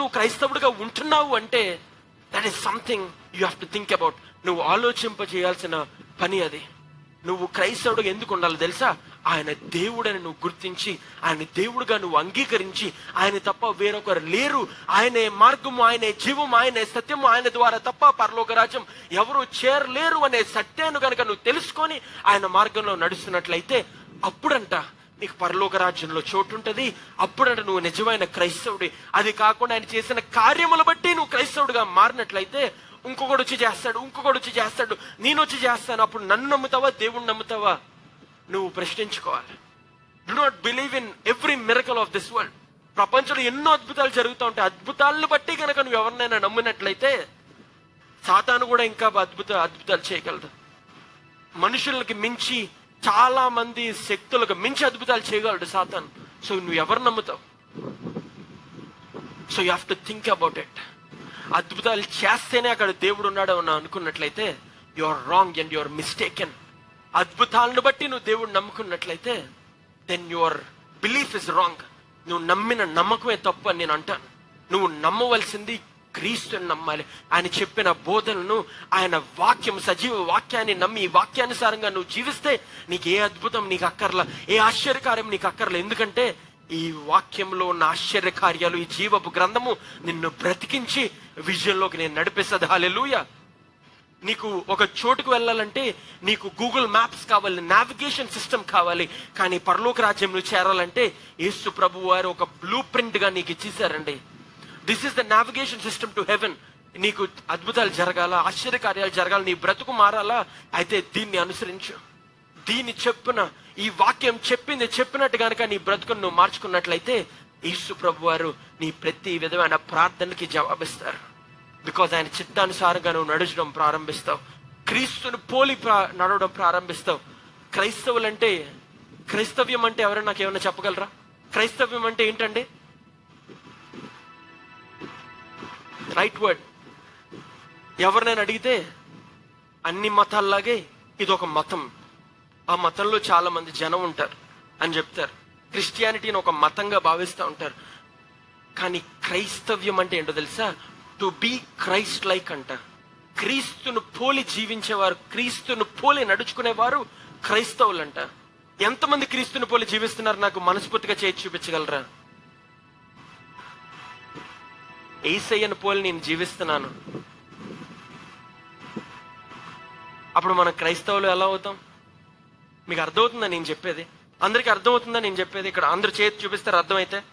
నువ్వు క్రైస్తవుడిగా ఉంటున్నావు అంటే that is something you have to think about నువ్వు ఆలోచింప చేయాల్సిన పని అది. నువ్వు క్రైస్తవుడుగా ఎందుకు ఉండాలి తెలుసా? ఆయన దేవుడని నువ్వు గుర్తించి ఆయన దేవుడుగా నువ్వు అంగీకరించి ఆయన తప్ప వేరొకరు లేరు. ఆయనే మార్గము ఆయనే జీవము ఆయనే సత్యము ఆయన ద్వారా తప్ప పరలోక రాజ్యం ఎవరు చేరలేరు అనే సత్యాన్ని కనుక నువ్వు తెలుసుకొని ఆయన మార్గంలో నడుస్తున్నట్లయితే అప్పుడంట నీకు పరలోక రాజ్యంలో చోటు ఉంటుంది అప్పుడంటే నువ్వు నిజమైన క్రైస్తవుడి. అది కాకుండా ఆయన చేసిన కార్యములు బట్టి నువ్వు క్రైస్తవుడిగా మారినట్లయితే ఇంకొకడు వచ్చి చేస్తాడు ఇంకొకడు వచ్చి చేస్తాడు. నేను వచ్చి చేస్తాను అప్పుడు నన్ను నమ్ముతావా దేవుణ్ణి నమ్ముతావా? నువ్వు ప్రశ్నించుకోవాలి. Do not believe in every miracle of this world ప్రపంచంలో ఎన్నో అద్భుతాలు జరుగుతూ ఉంటాయి. అద్భుతాలను బట్టి కనుక నువ్వు ఎవరినైనా నమ్మినట్లయితే సాతాను కూడా ఇంకా అద్భుత అద్భుతాలు చేయగలదు. మనుషులకి మించి చాలా మంది శక్తులకు మించి అద్భుతాలు చేయగలడు సాతాన్. సో నువ్వు ఎవరు నమ్ముతావు? So you have to think about it అద్భుతాలు చేస్తేనే అక్కడ దేవుడు ఉన్నాడు అని అనుకున్నట్లయితే you are wrong and you are mistaken అద్భుతాలను బట్టి నువ్వు దేవుడు నమ్ముకున్నట్లయితే then your belief is wrong నువ్వు నమ్మిన నమ్మకమే తప్పు అని నేను అంటాను. నువ్వు నమ్మవలసింది క్రీస్తుని నమ్మాలి. ఆయన చెప్పిన బోధనను ఆయన వాక్యం సజీవ వాక్యాన్ని నమ్మి ఈ వాక్యానుసారంగా నువ్వు జీవిస్తే నీకు ఏ అద్భుతం నీకు అక్కర్లా ఏ ఆశ్చర్యకార్యం నీకు అక్కర్లా. ఎందుకంటే ఈ వాక్యంలో ఉన్న ఆశ్చర్యకార్యాలు ఈ జీవపు గ్రంథము నిన్ను బ్రతికించి విజయంలోకి నేను నడిపిస్తుంది. హాలెలుయ నీకు ఒక చోటుకు వెళ్ళాలంటే నీకు గూగుల్ మ్యాప్స్ కావాలి నావిగేషన్ సిస్టమ్ కావాలి. కానీ పరలోక రాజ్యంలో చేరాలంటే యేసు ప్రభు వారు ఒక బ్లూ ప్రింట్గా నీకు ఇచ్చేసారండి this is the navigation system to heaven నీకు అద్భుతాలు జరగాల ఆశ్చర్యకార్యాలు జరగాల నీ బ్రతుకు మారాలా? అయితే దీన్ని అనుసరించు. దీన్ని చెప్పిన ఈ వాక్యం చెప్పింది చెప్పినట్టు కనుక నీ బ్రతుకును నువ్వు మార్చుకున్నట్లయితే యేసు ప్రభు వారు నీ ప్రతి విధమైన ప్రార్థనకి జవాబిస్తారు. బికాజ్ ఆయన చిత్తానుసారంగా నువ్వు నడచడం ప్రారంభిస్తావు. క్రీస్తును పోలి నడవడం ప్రారంభిస్తావు. క్రైస్తవులంటే క్రైస్తవ్యం అంటే ఎవరైనా నాకు ఏమైనా చెప్పగలరా? క్రైస్తవ్యం అంటే ఏంటండి? రైట్ వర్డ్ ఎవరినైనా అడిగితే అన్ని మతాల్లాగే ఇది ఒక మతం. ఆ మతంలో చాలా మంది జనం ఉంటారు అని చెప్తారు. క్రిస్టియానిటీని ఒక మతంగా భావిస్తూ ఉంటారు. కానీ క్రైస్తవ్యం అంటే ఏంటో తెలుసా? టు బీ క్రైస్ట్ లైక్ అంట. క్రీస్తును పోలి జీవించేవారు క్రీస్తును పోలి నడుచుకునేవారు క్రైస్తవులంట. ఎంతమంది క్రీస్తుని పోలి జీవిస్తున్నారు నాకు మనస్ఫూర్తిగా చేయి చూపించగలరా? ఏసయ్యను పోలి నేను జీవిస్తున్నాను. అప్పుడు మనం క్రైస్తవులు ఎలా అవుతాం? మీకు అర్థమవుతుందా నేను చెప్పేది? అందరికీ అర్థమవుతుందా నేను చెప్పేది? ఇక్కడ అందరు చేతి చూపిస్తారు అర్థమైతే?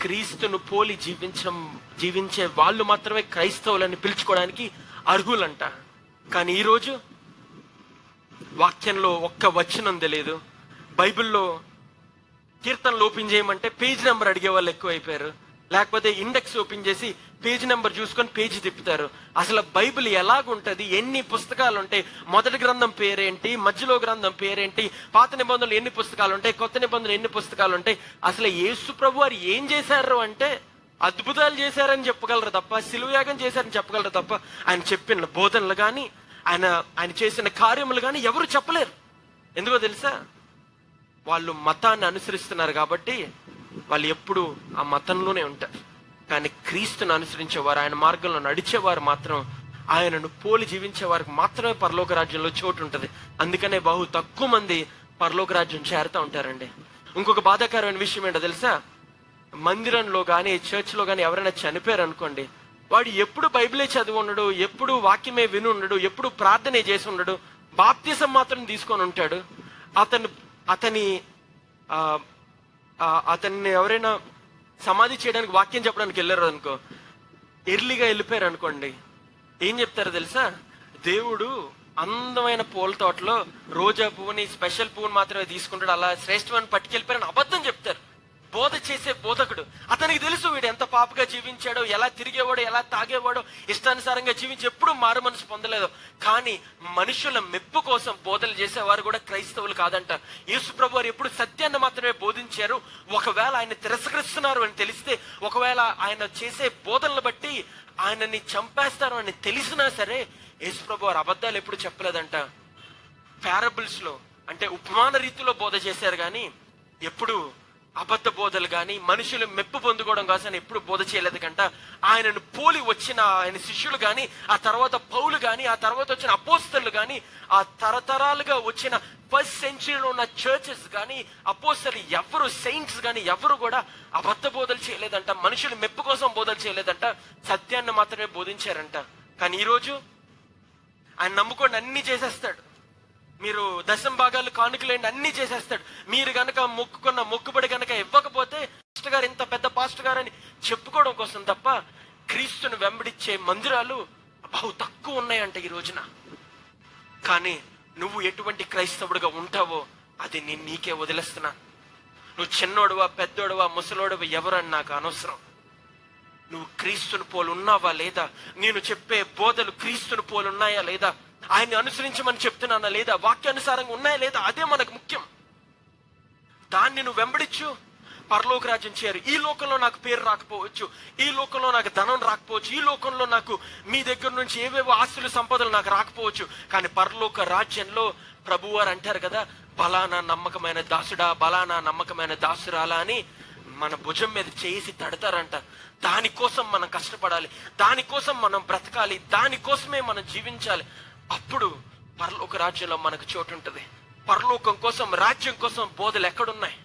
క్రీస్తును పోలి జీవించడం జీవించే వాళ్ళు మాత్రమే క్రైస్తవులని పిలుచుకోవడానికి అర్హులంట. కానీ ఈరోజు వాక్యంలో ఒక్క వచనం తెలియదు. బైబిల్లో కీర్తనలు ఓపెన్ చేయమంటే పేజ్ నెంబర్ అడిగే వాళ్ళు ఎక్కువైపోయారు. లేకపోతే ఇండెక్స్ ఓపెన్ చేసి పేజీ నెంబర్ చూసుకొని పేజీ తిప్పుతారు. అసలు బైబిల్ ఎలాగుంటుంది? ఎన్ని పుస్తకాలు ఉంటాయి మొదటి గ్రంథం పేరేంటి? మధ్యలో గ్రంథం పేరేంటి? పాత నిబంధనలు ఎన్ని పుస్తకాలు ఉంటాయి కొత్త నిబంధనలు ఎన్ని పుస్తకాలు ఉంటాయి అసలు యేసు ప్రభు వారు ఏం చేశారు అంటే అద్భుతాలు చేశారని చెప్పగలరు తప్ప సిలువయాగం చేశారని చెప్పగలరు తప్ప ఆయన చెప్పిన బోధనలు కానీ ఆయన ఆయన చేసిన కార్యములు కానీ ఎవరు చెప్పలేరు. ఎందుకో తెలుసా? వాళ్ళు మతాన్ని అనుసరిస్తున్నారు కాబట్టి వాళ్ళు ఎప్పుడు ఆ మతంలోనే ఉంటారు. కానీ క్రీస్తుని అనుసరించేవారు ఆయన మార్గంలో నడిచేవారు మాత్రం ఆయనను పోలి జీవించే వారికి మాత్రమే పరలోక రాజ్యంలో చోటు ఉంటుంది. అందుకనే బహు తక్కువ మంది పరలోక రాజ్యం చేరుతూ ఉంటారండి. ఇంకొక బాధాకరమైన విషయం ఏంటో తెలుసా? మందిరంలో కానీ చర్చ్లో కానీ ఎవరైనా చనిపోయారు అనుకోండి వాడు ఎప్పుడు బైబిలే చదివి ఉండడు ఎప్పుడు వాక్యమే విని ఉండడు ఎప్పుడు ప్రార్థనే చేసి ఉండడు బాప్తిసం మాత్రం తీసుకొని ఉంటాడు. అతను అతని అతన్ని ఎవరైనా సమాధి చేయడానికి వాక్యం చెప్పడానికి వెళ్ళారు అనుకో ఎర్లీగా వెళ్ళిపోయారు అనుకోండి. ఏం చెప్తారో తెలుసా? దేవుడు అందమైన పూల తోటలో రోజా పువ్వుని స్పెషల్ పువ్వుని మాత్రమే తీసుకుంటాడు అలా శ్రేష్టమని పట్టుకెళ్ళిపోయారని అబద్ధం చెప్తారు. బోధ చేసే బోధకుడు. అతనికి తెలుసు వీడు ఎంత పాపగా జీవించాడో ఎలా తిరిగేవాడో ఎలా తాగేవాడో ఇష్టానుసారంగా జీవించి ఎప్పుడు మారు మనసు పొందలేదు. కానీ మనుషుల మెప్పు కోసం బోధలు చేసేవారు కూడా క్రైస్తవులు కాదంట యేసు ప్రభు వారు ఎప్పుడు సత్యాన్ని మాత్రమే బోధించారు. ఒకవేళ ఆయన తిరస్కరిస్తున్నారు అని తెలిస్తే ఒకవేళ ఆయన చేసే బోధనలు బట్టి ఆయనని చంపేస్తారు అని తెలిసినా సరే యేసు ప్రభు వారు అబద్ధాలు ఎప్పుడు చెప్పలేదంట. పారబుల్స్లో అంటే ఉపమాన రీతిలో బోధ చేశారు కానీ ఎప్పుడు అబద్ధ బోధలు కానీ మనుషులు మెప్పు పొందుకోవడం కోసం ఎప్పుడు బోధ చేయలేదు కంట ఆయనను పోలి వచ్చిన ఆయన శిష్యులు కానీ ఆ తర్వాత పౌలు కానీ ఆ తర్వాత వచ్చిన అపోస్తలు కానీ ఆ తరతరాలుగా వచ్చిన ఫస్ట్ సెంచరీలో ఉన్న చర్చెస్ కానీ అపోస్తలు ఎవరు సెయింట్స్ కానీ ఎవరు కూడా అబద్ధ బోధలు చేయలేదంట మనుషులు మెప్పు కోసం బోధలు చేయలేదంట సత్యాన్ని మాత్రమే బోధించారంట. కానీ ఈరోజు ఆయన నమ్ముకోండి అన్ని చేసేస్తాడు. మీరు దశం భాగాలు కానుకలేండి అన్ని చేసేస్తాడు. మీరు గనక మొక్కుకున్న మొక్కుబడి గనక ఇవ్వకపోతే పాస్టర్ గారు ఇంత పెద్ద పాస్టర్ గారు అని చెప్పుకోవడం కోసం తప్ప క్రీస్తును వెంబడిచ్చే మందిరాలు బహు తక్కువ ఉన్నాయంట ఈ రోజున. కానీ నువ్వు ఎటువంటి క్రైస్తవుడిగా ఉంటావో అది నేను నీకే వదిలేస్తున్నా. నువ్వు చిన్నోడువా పెద్దోడువా ముసలోడువా ఎవరని నాకు అనవసరం. నువ్వు క్రీస్తుని పోలు ఉన్నావా లేదా? నేను చెప్పే బోధలు క్రీస్తుని పోలు ఉన్నాయా లేదా? ఆయన్ని అనుసరించమని చెప్తున్నానా లేదా? వాక్యానుసారంగా ఉన్నాయా లేదా? అదే మనకు ముఖ్యం. దాన్ని నువ్వు వెంబడించు. పరలోక రాజ్యం చేయరు ఈ లోకంలో నాకు పేరు రాకపోవచ్చు. ఈ లోకంలో నాకు ధనం రాకపోవచ్చు. ఈ లోకంలో నాకు మీ దగ్గర నుంచి ఏవేవో ఆస్తులు సంపదలు నాకు రాకపోవచ్చు. కానీ పరలోక రాజ్యంలో ప్రభువారు అంటారు కదా బలానా నమ్మకమైన దాసుడా బలానా నమ్మకమైన దాసురాలా అని మన భుజం మీద చేసి తడతారంట. దానికోసం మనం కష్టపడాలి. దానికోసం మనం బ్రతకాలి. దానికోసమే మనం జీవించాలి. అప్పుడు పరలోక రాజ్యంలో మనకు చోటు ఉంటుంది పరలోకం కోసం రాజ్యం కోసం బోధలు ఎక్కడున్నాయి?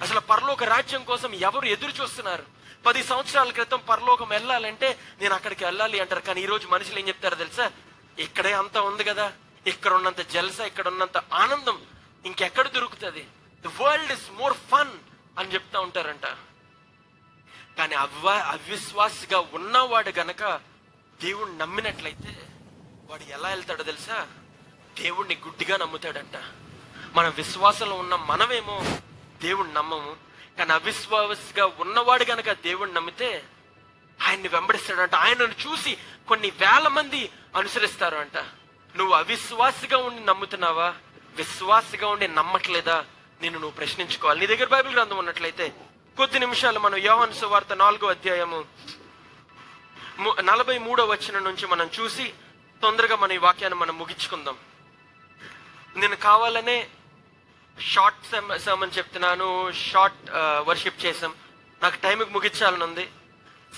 అసలు పరలోక రాజ్యం కోసం ఎవరు ఎదురు చూస్తున్నారు? పది సంవత్సరాల క్రితం పరలోకం వెళ్ళాలంటే నేను అక్కడికి వెళ్ళాలి అంటారు. కానీ ఈరోజు మనుషులు ఏం చెప్తారో తెలుసా? ఇక్కడే అంత ఉంది కదా. ఇక్కడ ఉన్నంత జలస ఇక్కడ ఉన్నంత ఆనందం ఇంకెక్కడ దొరుకుతుంది? The world is more fun అని చెప్తా ఉంటారంట. కానీ అవ్వ అవిశ్వాసిగా ఉన్నవాడు గనక దేవుణ్ణి నమ్మినట్లయితే వాడు ఎలా వెళ్తాడో తెలుసా? దేవుణ్ణి గుడ్డిగా నమ్ముతాడంట. మన విశ్వాసంలో ఉన్న మనమేమో దేవుణ్ణి నమ్మము. కానీ అవిశ్వాసగా ఉన్నవాడు గనక దేవుణ్ణి నమ్మితే ఆయన్ని వెంబడిస్తాడంట. ఆయనను చూసి కొన్ని వేల మంది అనుసరిస్తారు అంట నువ్వు అవిశ్వాసిగా ఉండి నమ్ముతున్నావా? విశ్వాసిగా ఉండి నమ్మట్లేదా? నిన్ను నువ్వు ప్రశ్నించుకోవాలి. నీ దగ్గర బైబిల్ గ్రంథం ఉన్నట్లయితే కొద్ది నిమిషాలు మనం యోహన్ సువార్త నాలుగో అధ్యాయము నలభై మూడో వచ్చిన నుంచి మనం చూసి తొందరగా మన ఈ వాక్యాన్ని మనం ముగించుకుందాం. నేను కావాలనే షార్ట్ సర్మన్ చెప్తున్నాను షార్ట్ వర్షిప్ చేసాం నాకు టైంకి ముగించాలని ఉంది.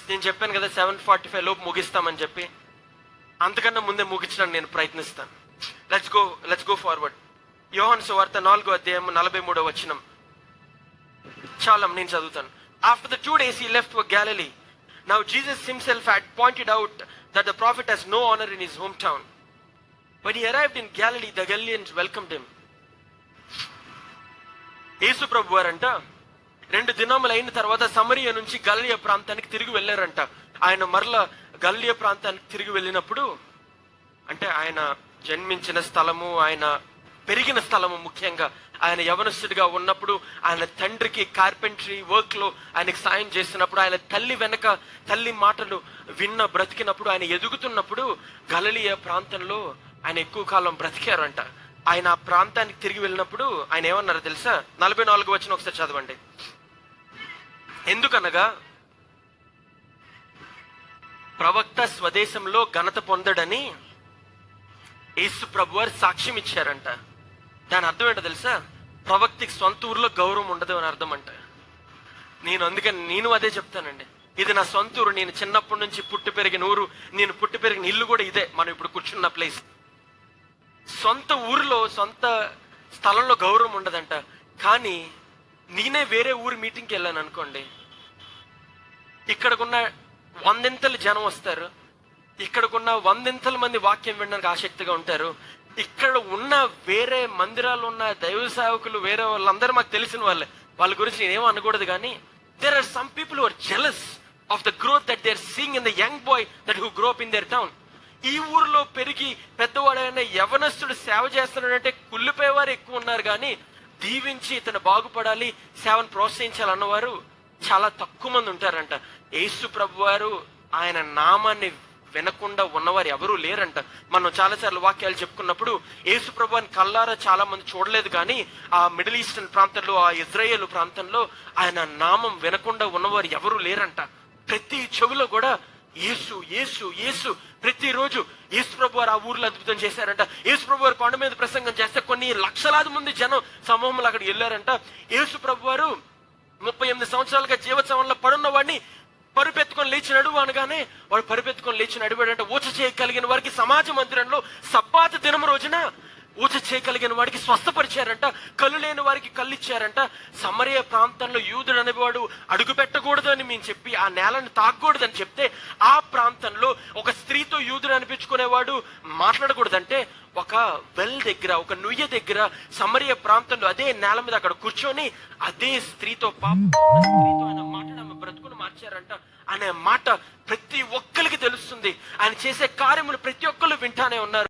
నేను చెప్పాను కదా సెవెన్ ఫార్టీ ఫైవ్ లోపు ముగిస్తామని చెప్పి. అంతకన్నా ముందే ముగించడానికి నేను ప్రయత్నిస్తాను. Let's go let's go forward Yohan సువార్త నాలుగో అధ్యాయం నలభై మూడో వచ్చినం చాలా నేను చదువుతాను. After the two days he left for Galilee now Jesus himself had pointed out that the prophet has no honour in his home town When he arrived in Galilee, the Galileans welcomed him. Yesu ప్రభు వారంట రెండు దినములు అయిన తర్వాత సమరియ నుంచి గలియ ప్రాంతానికి తిరిగి వెళ్ళారంట ఆయన మరల గలియ ప్రాంతానికి తిరిగి వెళ్ళినప్పుడు అంటే ఆయన జన్మించిన స్థలము ఆయన పెరిగిన స్థలము ముఖ్యంగా. ఆయన యవనస్తుడిగా ఉన్నప్పుడు ఆయన తండ్రికి కార్పెంటరీ వర్క్లో ఆయనకి సాయం చేస్తున్నప్పుడు ఆయన తల్లి వెనక తల్లి మాటలు విన్న బ్రతికినప్పుడు ఆయన ఎదుగుతున్నప్పుడు గలలియ ప్రాంతంలో ఆయన ఎక్కువ కాలం బ్రతికారంట. ఆయన ఆ ప్రాంతానికి తిరిగి వెళ్ళినప్పుడు ఆయన ఏమన్నారో తెలుసా? నలభై నాలుగు వచ్చిన ఒకసారి చదవండి. ఎందుకనగా ప్రవక్త స్వదేశంలో ఘనత పొందడని యేసు ప్రభు వారు సాక్ష్యం ఇచ్చారంట. దాని అర్థం ఏంటో తెలుసా? ప్రవక్తికి సొంత ఊర్లో గౌరవం ఉండదు అని అర్థం అంట. నేను అందుకని నేను అదే చెప్తానండి. ఇది నా సొంత ఊరు నేను చిన్నప్పటి నుంచి పుట్టి పెరిగిన ఊరు నేను పుట్టి పెరిగిన ఇల్లు కూడా ఇదే. మనం ఇప్పుడు కూర్చున్న ప్లేస్ సొంత ఊరిలో సొంత స్థలంలో గౌరవం ఉండదంట. కానీ నేనే వేరే ఊరు మీటింగ్కి వెళ్ళాను అనుకోండి. ఇక్కడికున్న వందింతలు జనం వస్తారు. ఇక్కడికున్న వందింతల మంది వాక్యం వినడానికి ఆసక్తిగా ఉంటారు. ఇక్కడ ఉన్న వేరే మందిరాలు ఉన్న దైవ సేవకులు వేరే వాళ్ళందరూ మాకు తెలిసిన వాళ్ళే. వాళ్ళ గురించి నేనేమో అనకూడదు కానీ there are some people are jealous of the growth that they are seeing in the young boy that who grew up in their town ఈ ఊరిలో పెరిగి పెద్దవాడైన యవనస్తుడు సేవ చేస్తున్నాడంటే కుళ్ళిపోయేవారు ఎక్కువ ఉన్నారు కానీ దీవించి ఇతను బాగుపడాలి సేవను ప్రోత్సహించాలన్నవారు చాలా తక్కువ మంది ఉంటారంట. యేసు ప్రభు వారు ఆయన నామాన్ని వినకుండా ఉన్నవారు ఎవరూ లేరంట. మనం చాలాసార్లు వాక్యాలు చెప్పుకున్నప్పుడు యేసు ప్రభుని కల్లారా చాలా మంది చూడలేదు కానీ ఆ మిడిల్ ఈస్టర్న్ ప్రాంతంలో ఆ ఇజ్రాయేల్ ప్రాంతంలో ఆయన నామం వినకుండా ఉన్నవారు ఎవరూ లేరంట. ప్రతి చెవిలో కూడా యేసు యేసు యేసు ప్రతిరోజు యేసు ప్రభు వారు ఆ ఊర్లో అద్భుతం చేశారంట. యేసు ప్రభు వారు కొండ మీద ప్రసంగం చేస్తే కొన్ని లక్షలాది మంది జనం సమూహంలో అక్కడికి వెళ్ళారంట. యేసు ప్రభు వారు ముప్పై ఎనిమిది సంవత్సరాలుగా జీవోత్సవంలో పడున్న వాడిని పరుపెత్తుకొని లేచి నడువు అనగానే వాడు పరుపెత్తుకొని లేచి నడివాడంటే ఊచ చేయగలిగిన వారికి సమాజ మందిరంలో సబ్బాత దినం రోజున ఊచ చేయగలిగిన వాడికి స్వస్థపరిచారంట కళ్ళు లేని వారికి కళ్ళు ఇచ్చారంట సమరయ ప్రాంతంలో యూదుడు అనేవాడు అడుగు పెట్టకూడదు అని మేము చెప్పి ఆ నేలను తాకూడదని చెప్తే ఆ ప్రాంతంలో ఒక స్త్రీతో యూదుడు అనిపించుకునేవాడు మాట్లాడకూడదంటే ఒక వెల్ దగ్గర ఒక నుయ్య దగ్గర సమరయ ప్రాంతంలో అదే నేల మీద అక్కడ కూర్చొని అదే స్త్రీతో పాప స్త్రీతో ఆయన మాట్లాడి బ్రతుకును మార్చారంట అనే మాట ప్రతి ఒక్కరికి తెలుస్తుంది. ఆయన చేసే కార్యములు ప్రతి ఒక్కరు వింటానే ఉన్నారు.